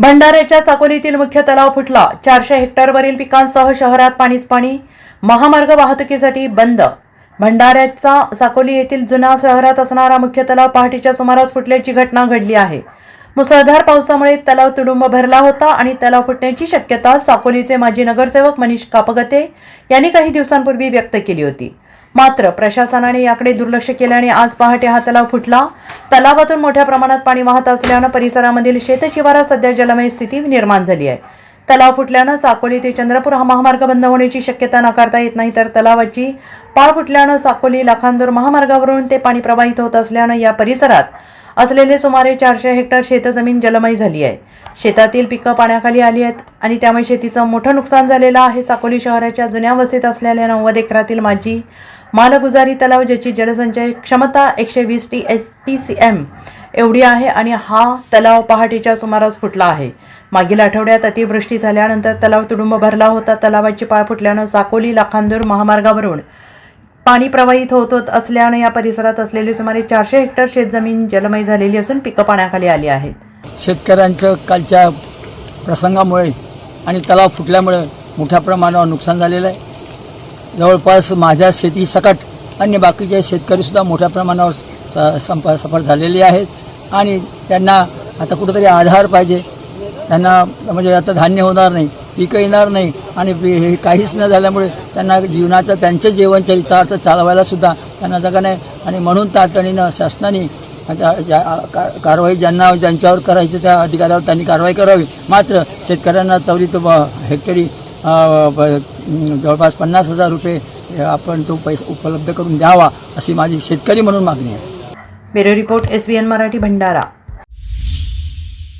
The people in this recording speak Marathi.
भंडाऱ्याच्या साकोलीतील मुख्य तलाव फुटला. चारशे हेक्टरवरील पिकांसह शहरात पाणीच पाणी. महामार्ग वाहतुकीसाठी बंद. भंडाऱ्याचा साकोली येथील जुना शहरात असणारा मुख्य तलाव पहाटेच्या सुमारास फुटल्याची घटना घडली आहे. मुसळधार पावसामुळे तलाव तुडुंब भरला होता आणि तलाव फुटण्याची शक्यता साकोलीचे माजी नगरसेवक मनीष कापगते यांनी काही दिवसांपूर्वी व्यक्त केली होती. मात्र प्रशासनाने याकडे दुर्लक्ष केल्याने आज पहाटे हा तलाव फुटला. तलावातून मोठ्या प्रमाणात पाणी वाहत असल्यानं परिसरामधील शेतशिवारात सध्या जलमय स्थिती निर्माण झाली आहे. तलाव फुटल्यानं साकोली ते चंद्रपूर हा महामार्ग बंद होण्याची शक्यता नाकारता येत नाही तर तलावाची पाळ फुटल्यानं साकोली लाखांदूर महामार्गावरून ते पाणी प्रवाहित होत असल्यानं या परिसरात असलेले सुमारे चारशे हेक्टर शेतजमीन जलमय झाली आहे. शेतातील पिकं पाण्याखाली आली आहेत आणि त्यामुळे शेतीचं मोठं नुकसान झालेलं आहे. साकोली शहराच्या जुन्या वस्तीत असलेल्या नव्वद एकरातील माजी मालगुजारी तलाव ज्याची जलसंचय क्षमता एकशे वीस T S T C M एवढी आहे आणि हा तलाव पहाटेच्या सुमारास फुटला आहे. मागील आठवड्यात अतिवृष्टी झाल्यानंतर तलाव तुडुंब भरला होता. तलावाची पाळ फुटल्यानं साकोली लाखांदूर महामार्गावरून पाणी प्रवाहित होत होत असल्यानं या परिसरात असलेली सुमारे चारशे हेक्टर शेतजमीन जलमय झालेली असून पिकं पाण्याखाली आली आहेत. शेतकऱ्यांचं कालच्या प्रसंगामुळे आणि तलाव फुटल्यामुळे मोठ्या प्रमाणावर नुकसान झालेलं आहे. जवळपास माझ्या शेती सकट अन्य बाकीचे शेतकरीसुद्धा मोठ्या प्रमाणावर स संप सफर झालेले आहेत. आणि त्यांना आता कुठंतरी आधार पाहिजे. त्यांना म्हणजे आता धान्य होणार नाही पिकं येणार नाही आणि हे काहीच न झाल्यामुळे त्यांना जीवनाचं त्यांचं जीवन चरितार्थ चालवायलासुद्धा त्यांना जागा नाही. आणि म्हणून तातडीनं शासनाने ज्या- का- कारवाई ज्यांना ज्यांच्यावर करायची त्या अधिकाऱ्यावर त्यांनी कारवाई करावी. मात्र शेतकऱ्यांना त्वरित हेक्टरी जवळपास पन्नास हजार रुपये आपण तो पैसा उपलब्ध करून द्यावा अशी माझी शेतकरी म्हणून मागणी आहे. Bureau report S B N Marathi Bhandara.